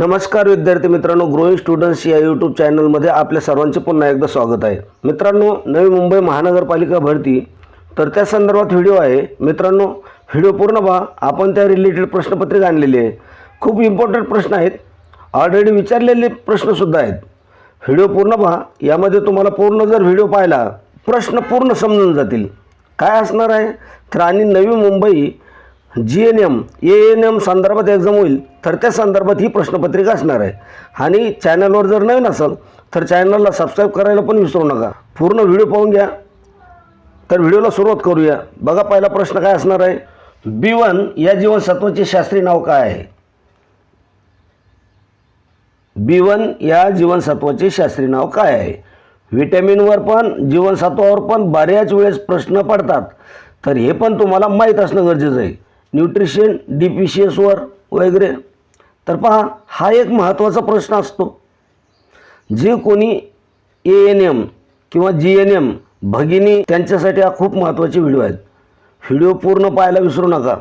नमस्कार विद्यार्थी मित्रांनो ग्रोईंग स्टुडंट्स या यूट्यूब चॅनलमध्ये आपल्या सर्वांचे पुन्हा एकदा स्वागत आहे. मित्रांनो नवी मुंबई महानगरपालिका भरती. तर त्या संदर्भात व्हिडिओ आहे. मित्रांनो व्हिडिओ पूर्ण पहा. आपण त्या रिलेटेड प्रश्नपत्रिका आणलेली आहे. खूप इम्पॉर्टंट प्रश्न आहेत. ऑलरेडी विचारलेले प्रश्नसुद्धा आहेत. व्हिडिओ पूर्ण पहा. यामध्ये तुम्हाला पूर्ण जर व्हिडिओ पाहिला प्रश्न पूर्ण समजून जातील. काय असणार आहे? तर आणि Navi Mumbai G N M A N M संदर्भात एक्झाम होईल तर त्या संदर्भात ही प्रश्नपत्रिका असणार आहे. आणि चॅनलवर जर नवीन असाल तर चॅनलला सबस्क्राईब करायला पण विसरू नका. पूर्ण व्हिडिओ पाहून घ्या. तर व्हिडिओला सुरुवात करूया. बघा पहिला प्रश्न काय असणार आहे? बी वन या जीवनसत्वाचे शास्त्रीय नाव काय आहे? बी वन या जीवनसत्वाचे शास्त्रीय नाव काय आहे? व्हिटॅमिनवर पण जीवनसत्वावर पण बऱ्याच वेळेस प्रश्न पडतात. तर हे पण तुम्हाला माहीत असणं गरजेचं आहे. न्यूट्रिशन डिफिशियसवर वगैरे. तर पहा हा एक महत्त्वाचा प्रश्न असतो. जे कोणी ए एन एम किंवा जी एन एम भगिनी त्यांच्यासाठी हा खूप महत्त्वाचे व्हिडिओ आहेत. व्हिडिओ पूर्ण पाहायला विसरू नका.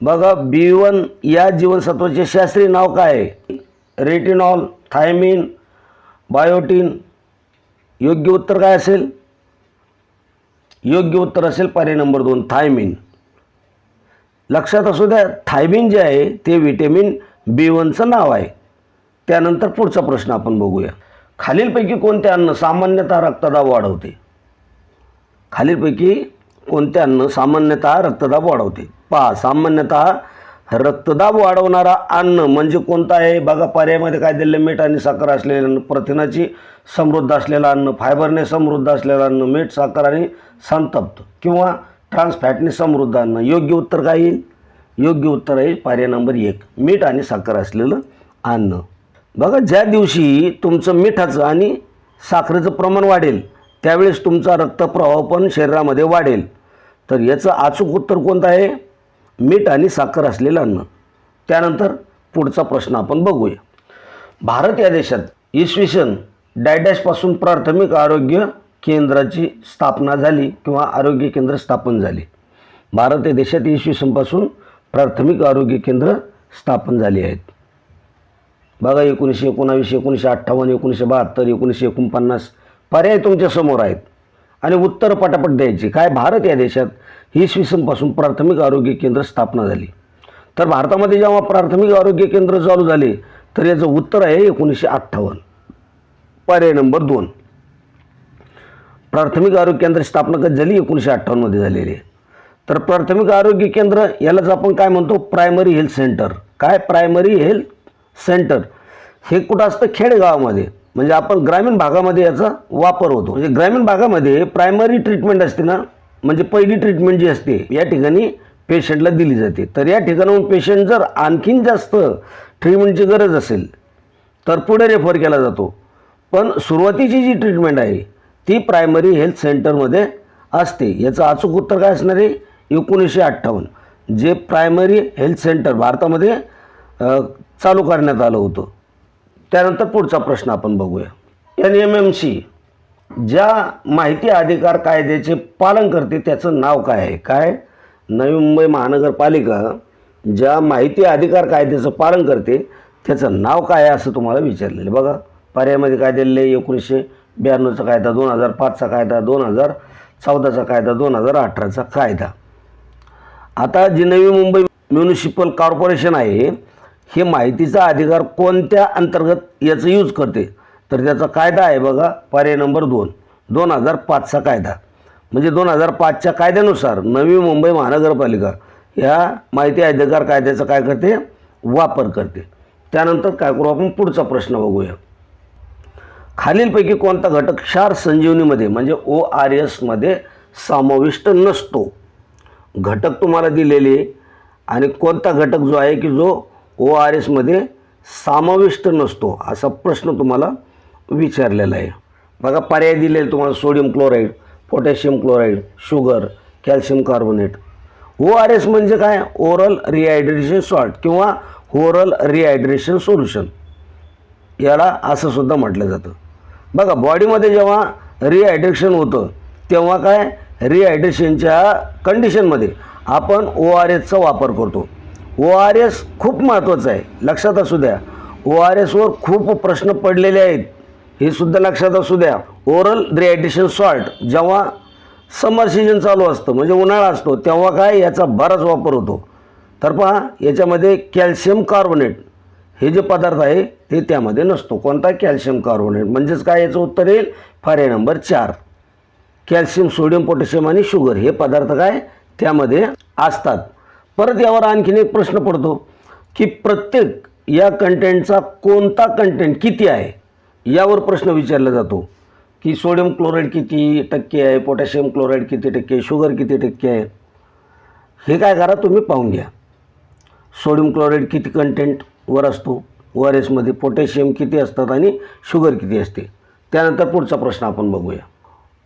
बघा बी वन या जीवनसत्वाचे शास्त्रीय नाव काय आहे? रेटिनॉल थायमिन बायोटीन योग्य उत्तर काय असेल? योग्य उत्तर असेल पर्याय नंबर दोन थायमिन लक्षात असू द्या थायमिन जे आहे ते व्हिटॅमिन बी वनचं नाव आहे. त्यानंतर पुढचा प्रश्न आपण बघूया. खालीलपैकी कोणते अन्न सामान्यतः रक्तदाब वाढवते? खालीलपैकी कोणते अन्न सामान्यतः रक्तदाब वाढवते? पहा सामान्यतः रक्तदाब वाढवणारा अन्न म्हणजे कोणता आहे? बघा पर्यायामध्ये काय दिलं मीठ आणि साखर असलेलं अन्न प्रथिनाची समृद्ध असलेलं अन्न फायबरने समृद्ध असलेलं अन्न मीठ साखर आणि संतप्त किंवा ट्रान्स फॅटने समृद्ध अन्न योग्य उत्तर काय येईल? योग्य उत्तर आहे पर्याय नंबर एक. मीठ आणि साखर असलेलं अन्न. बघा ज्या दिवशी तुमचं मिठाचं आणि साखरेचं प्रमाण वाढेल त्यावेळेस तुमचा रक्तप्रवाह पण शरीरामध्ये वाढेल. तर याचं अचूक उत्तर कोणतं आहे? मीठ आणि साखर असलेलं अन्न. त्यानंतर पुढचा प्रश्न आपण बघूया. भारत या देशात इसवी सन डायडॅशपासून प्राथमिक आरोग्य केंद्राची स्थापना झाली किंवा आरोग्य केंद्र स्थापन झाले. भारत या देशात इसवी सनपासून प्राथमिक आरोग्य केंद्र स्थापन झाली आहेत. बघा एकोणीसशे एकोणावीस एकोणीसशे अठ्ठावन्न एकोणीसशे बहात्तर एकोणीसशे एकोणपन्नास पर्याय तुमच्यासमोर आहेत. आणि उत्तर पटापट द्यायची. काय भारत या देशात इसवी सनपासून प्राथमिक आरोग्य केंद्र स्थापना झाली? तर भारतामध्ये जेव्हा प्राथमिक आरोग्य केंद्र चालू झाले तर याचं उत्तर आहे एकोणीसशे अठ्ठावन्न. पर्याय नंबर दोन. प्राथमिक आरोग्य केंद्र स्थापना कधी झाली एकोणीसशे अठ्ठावन्नमध्ये झालेली आहे. तर प्राथमिक आरोग्य केंद्र यालाच आपण काय म्हणतो? प्रायमरी हेल्थ सेंटर काय? प्रायमरी हेल्थ सेंटर हे कुठं असतं? खेडेगावामध्ये. म्हणजे आपण ग्रामीण भागामध्ये याचा वापर होतो. म्हणजे ग्रामीण भागामध्ये प्रायमरी ट्रीटमेंट असते ना? म्हणजे पहिली ट्रीटमेंट जी असते या ठिकाणी पेशंटला दिली जाते. तर या ठिकाणाहून पेशंट जर आणखीन जास्त ट्रीटमेंटची गरज असेल तर पुढे रेफर केला जातो. पण सुरुवातीची जी ट्रीटमेंट आहे ती प्रायमरी हेल्थ सेंटरमध्ये असते. याचं अचूक उत्तर काय असणार आहे? एकोणीसशे अठ्ठावन्न. जे प्रायमरी हेल्थ सेंटर भारतामध्ये चालू करण्यात आलं होतं. त्यानंतर पुढचा प्रश्न आपण बघूया. एन एम एम सी ज्या माहिती अधिकार कायद्याचे पालन करते त्याचं नाव काय आहे? काय? नवी मुंबई महानगरपालिका ज्या माहिती अधिकार कायद्याचं पालन करते त्याचं नाव काय आहे असं तुम्हाला विचारलेलं आहे. बघा पर्यायामध्ये काय दिलेलं आहे? एकोणीसशे ब्याण्णवचा कायदा दोन हजार पाचचा कायदा दोन हजार चौदाचा कायदा दोन हजार अठराचा कायदा. आता जी नवी मुंबई म्युनिसिपल कॉर्पोरेशन आहे हे माहितीचा अधिकार कोणत्या अंतर्गत याचं यूज करते? तर त्याचा कायदा आहे बघा पर्याय नंबर दोन दोन हजार पाचचा कायदा. म्हणजे दोन हजार पाचच्या कायद्यानुसार नवी मुंबई महानगरपालिका या माहिती अधिकार कायद्याचा काय करते? वापर करते. त्यानंतर काय करू आपण? पुढचा प्रश्न बघूया. खालीलपैकी कोणता घटक क्षार संजीवनीमध्ये म्हणजे ओ आर एसमध्ये समाविष्ट नसतो? घटक तुम्हाला दिलेले आणि कोणता घटक जो आहे की जो ओ आर एसमध्ये समाविष्ट नसतो असा प्रश्न तुम्हाला विचारलेला आहे. बघा पर्याय दिलेले तुम्हाला sodium chloride potassium chloride sugar calcium carbonate. O R S म्हणजे काय? ओरल रिहायड्रेशन सॉल्ट किंवा ओरल रिहायड्रेशन सोल्युशन. याला असं सुद्धा म्हटलं जातं. बघा बॉडीमध्ये जेव्हा रिहायड्रेशन होतं तेव्हा काय? रिहायड्रेशनच्या कंडिशनमध्ये आपण ओ आर एसचा वापर करतो. ओ आर एस खूप महत्त्वाचं आहे. लक्षात असू द्या. ओ आर एसवर खूप प्रश्न पडलेले आहेत. हे सुद्धा लक्षात असू द्या. ओरल रिहायड्रेशन सॉल्ट जेव्हा समर सीजन चालू असतं म्हणजे उन्हाळा असतो तेव्हा काय याचा बराच वापर होतो. तर पहा याच्यामध्ये कॅल्शियम कार्बोनेट हे जे पदार्थ आहे ते त्यामध्ये नसतो. कोणता कॅल्शियम कार्बोनेट? म्हणजेच काय याचं उत्तर येईल? पर्याय नंबर चार. कॅल्शियम सोडियम पोटॅशियम आणि शुगर हे पदार्थ काय? त्यामध्ये असतात. परत यावर आणखीन एक प्रश्न पडतो की प्रत्येक या कंटेंटचा कोणता कंटेंट किती आहे? यावर प्रश्न विचारला जातो की सोडियम क्लोराईड किती टक्के आहे? पोटॅशियम क्लोराईड किती टक्के शुगर किती टक्के आहे? हे काय करा तुम्ही पाहून घ्या. सोडियम क्लोराईड किती कंटेंट वर असतो. ओ आर एसमध्ये पोटॅशियम किती असतात आणि शुगर किती असते? त्यानंतर पुढचा प्रश्न आपण बघूया.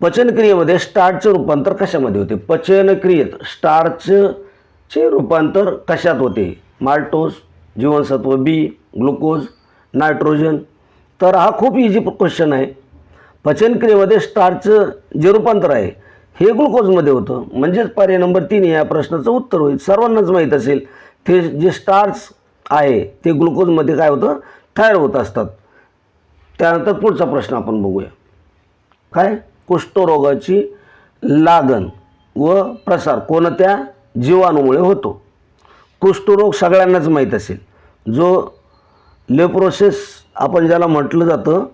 पचनक्रियेमध्ये स्टार्चचं रूपांतर कशामध्ये होते? पचनक्रियेत स्टार्चचे रूपांतर कशात होते? माल्टोज जीवनसत्व बी ग्लुकोज नायट्रोजन तर हा खूप इझी क्वेश्चन आहे. पचनक्रियेमध्ये स्टार्चचं जे रूपांतर आहे हे ग्लुकोजमध्ये होतं. म्हणजेच पर्याय नंबर तीन या प्रश्नाचं उत्तर होईल. सर्वांनाच माहीत असेल ते जे स्टार्च आहे. ते ग्लुकोजमध्ये काय होतं? तयार होत असतात. त्यानंतर पुढचा प्रश्न आपण बघूया. काय? कुष्ठरोगाची लागण व प्रसार कोणत्या जीवाणूमुळे होतो? कुष्ठरोग सगळ्यांनाच माहीत असेल. जो लेप्रोसेस आपण ज्याला म्हटलं जातं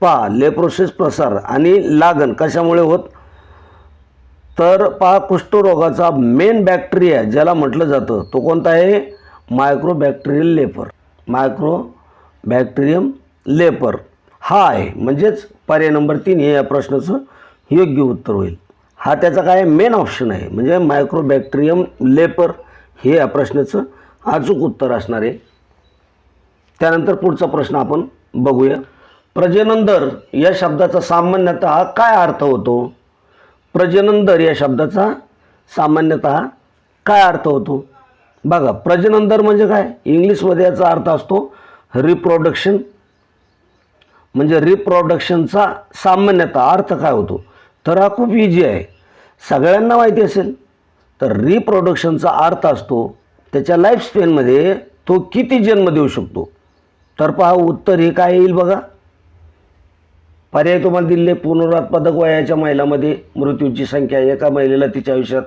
पहा लेप्रोसेस प्रसार आणि लागण कशामुळे होत? तर पहा कुष्ठरोगाचा मेन बॅक्टेरिया ज्याला म्हटलं जातं तो कोणता आहे? Microbacterial leper. Micro bacterium leper. हा आहे. म्हणजेच पर्याय नंबर तीन हे या प्रश्नाचं योग्य उत्तर होईल. हा त्याचा काय मेन ऑप्शन आहे. म्हणजे मायक्रोबॅक्टेरियम लेपर हे या प्रश्नाचं अचूक उत्तर असणार आहे. त्यानंतर पुढचा प्रश्न आपण बघूया. प्रजनन दर या शब्दाचा सामान्यतः काय अर्थ होतो? प्रजनंदर या शब्दाचा सामान्यतः काय अर्थ होतो? बघा प्रजनन दर म्हणजे काय? इंग्लिशमध्ये याचा अर्थ असतो रिप्रोडक्शन म्हणजे रिप्रोडक्शनचा सामान्यतः अर्थ काय होतो? तर हा खूप इझी आहे. सगळ्यांना माहिती असेल तर रिप्रोडक्शनचा अर्थ असतो त्याच्या लाईफस्पेनमध्ये तो किती जन्म देऊ शकतो? तर पहा उत्तर हे काय येईल बघा. पर्याय तुम्हाला दिले पुनरुत्पादक वयाच्या महिलामध्ये मृत्यूची संख्या एका महिलेला तिच्या आयुष्यात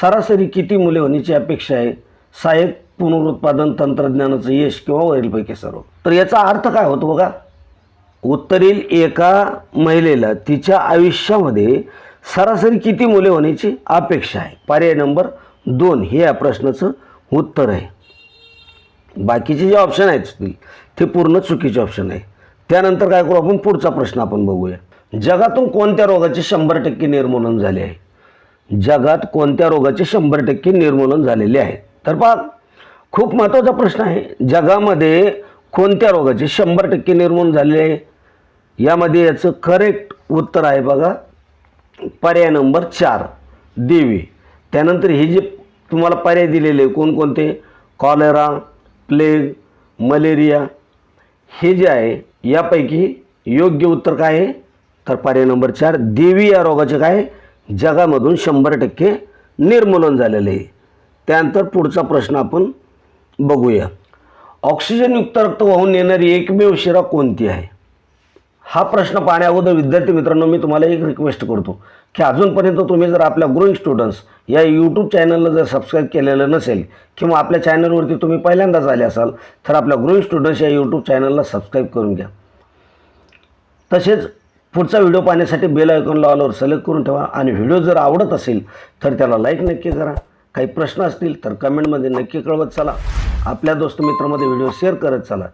सरासरी किती मुले होण्याची अपेक्षा आहे? सहाय्यक पुनरुत्पादन तंत्रज्ञानाचं यश किंवा वरीलपैकी सर्व. तर याचा अर्थ काय होतो बघा? उत्तरील एका महिलेला तिच्या आयुष्यामध्ये सरासरी किती मुले होण्याची अपेक्षा आहे? पर्याय नंबर दोन हे या प्रश्नाचं उत्तर आहे. बाकीचे जे ऑप्शन आहेत ते पूर्ण चुकीचे ऑप्शन आहे. त्यानंतर काय करू आपण? पुढचा प्रश्न आपण बघूया. जगातून कोणत्या रोगाचे शंभर टक्के निर्मूलन झाले आहे? जगात कोणत्या रोगाचे शंभर टक्के निर्मूलन झालेले आहे तर पहा खूप महत्त्वाचा प्रश्न आहे. जगामध्ये कोणत्या रोगाचे शंभर टक्के निर्मूलन झालेले आहे? यामध्ये याचं करेक्ट उत्तर आहे बघा. पर्याय नंबर चार देवी. त्यानंतर हे जे तुम्हाला पर्याय दिलेले कोणकोणते? Cholera plague malaria. हे जे आहे यापैकी योग्य उत्तर काय आहे? तर पर्याय नंबर चार देवी या रोगाचे काय? जगामधून शंभर टक्के निर्मूलन झालेलं आहे. त्यानंतर पुढचा प्रश्न आपण बघूया. ऑक्सिजनयुक्त रक्त वाहून नेणारी एकमेव शिरा कोणती आहे? हा प्रश्न पाहण्याअगोदर विद्यार्थी मित्रांनो मी तुम्हाला एक रिक्वेस्ट करतो की अजूनपर्यंत तुम्ही जर आपल्या ग्रोईंग स्टुडंट्स या यूट्यूब चॅनलला जर सबस्क्राईब केलेलं नसेल किंवा आपल्या चॅनलवरती तुम्ही पहिल्यांदाच आले असाल तर आपल्या ग्रोईंग स्टुडंट्स या यूट्यूब चॅनलला सबस्क्राईब करून घ्या. तसेच पुढचा व्हिडिओ पाहण्यासाठी बेल आयकॉनला ऑलवर सिलेक्ट करून ठेवा आणि व्हिडिओ जर आवडत असेल तर त्याला लाईक नक्की करा. काही प्रश्न असतील तर कमेंटमध्ये नक्की कळवत चला. आपल्या दोस्त मित्रामध्ये व्हिडिओ शेअर करत चला.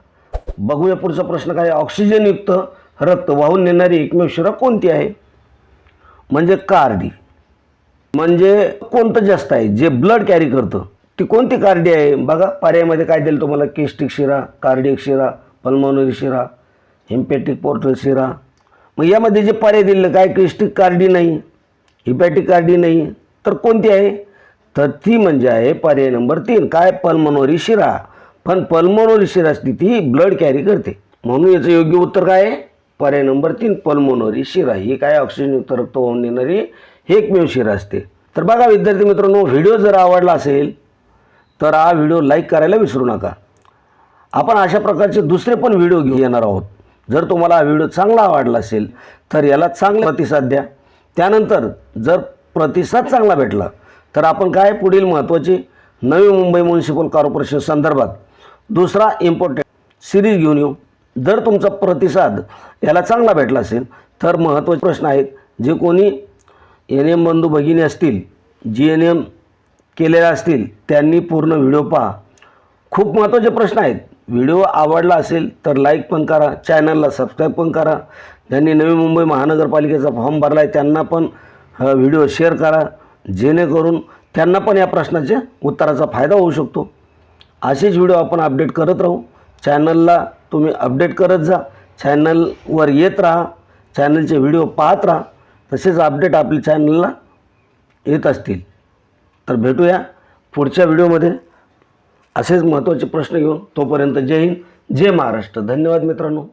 बघूया पुढचा प्रश्न काय? ऑक्सिजनयुक्त रक्त वाहून नेणारी एकमेव शिरा कोणती आहे? म्हणजे कार्डी. म्हणजे कोणतं जास्त आहे? जे ब्लड कॅरी करतं. ती कोणती कार्डी आहे? बघा पर्यायमध्ये काय दिलं तुम्हाला? केस्टिक शिरा कार्डिक शिरा पल्मोनरी शिरा हिम्पॅटिक पोर्टल शिरा. मग यामध्ये जे पर्याय दिलेलं काय केस्टिक कार्डी नाही हिपॅटिक कार्डी नाही तर कोणती आहे? तर ती म्हणजे आहे पर्याय नंबर तीन. काय पल्मोनरी शिरा? पण पल्मोनोरी शिरा असते ती ब्लड कॅरी करते. म्हणून याचं योग्य उत्तर काय आहे? पर्याय नंबर तीन पल्मोनोरी शिरा. ही काय ऑक्सिजनयुक्त रक्त होऊन देणारी एकमेव शिरा असते. तर बघा विद्यार्थी मित्रांनो व्हिडिओ जर आवडला असेल तर हा व्हिडिओ लाईक करायला विसरू नका. आपण अशा प्रकारचे दुसरे पण व्हिडिओ घेऊन येणार आहोत. जर तुम्हाला हा व्हिडिओ चांगला आवडला असेल तर याला चांगला प्रतिसाद द्या. त्यानंतर जर प्रतिसाद चांगला भेटला तर आपण काय पुढील महत्त्वाची नवी मुंबई म्युन्सिपल कॉर्पोरेशन संदर्भात दुसरा इम्पॉर्टंट सिरीज घेऊन येऊ. जर तुमचा प्रतिसाद याला चांगला भेटला असेल तर महत्त्वाचे प्रश्न आहेत जे कोणी एन एम बंधू भगिनी असतील जी एन एम केलेल्या असतील त्यांनी पूर्ण व्हिडिओ पहा. खूप महत्त्वाचे प्रश्न आहेत. व्हिडिओ आवडला असेल तर लाईक पण करा. चॅनलला सबस्क्राईब पण करा. ज्यांनी नवी मुंबई महानगरपालिकेचा फॉर्म भरला आहे त्यांना पण व्हिडिओ शेअर करा. जेणेकरून त्यांना पण या प्रश्नाच्या उत्तराचा फायदा होऊ शकतो. असेच व्हिडिओ आपण अपडेट करत राहू. चॅनलला तुम्ही अपडेट करत जा. चॅनलवर येत राहा. चॅनलचे व्हिडिओ पाहत राहा. तसेच अपडेट आपल्या चॅनलला येत असतील. तर भेटूया पुढच्या व्हिडिओमध्ये. असेच महत्त्वाचे प्रश्न घेऊन तोपर्यंत जय हिंद जय महाराष्ट्र. धन्यवाद मित्रांनो.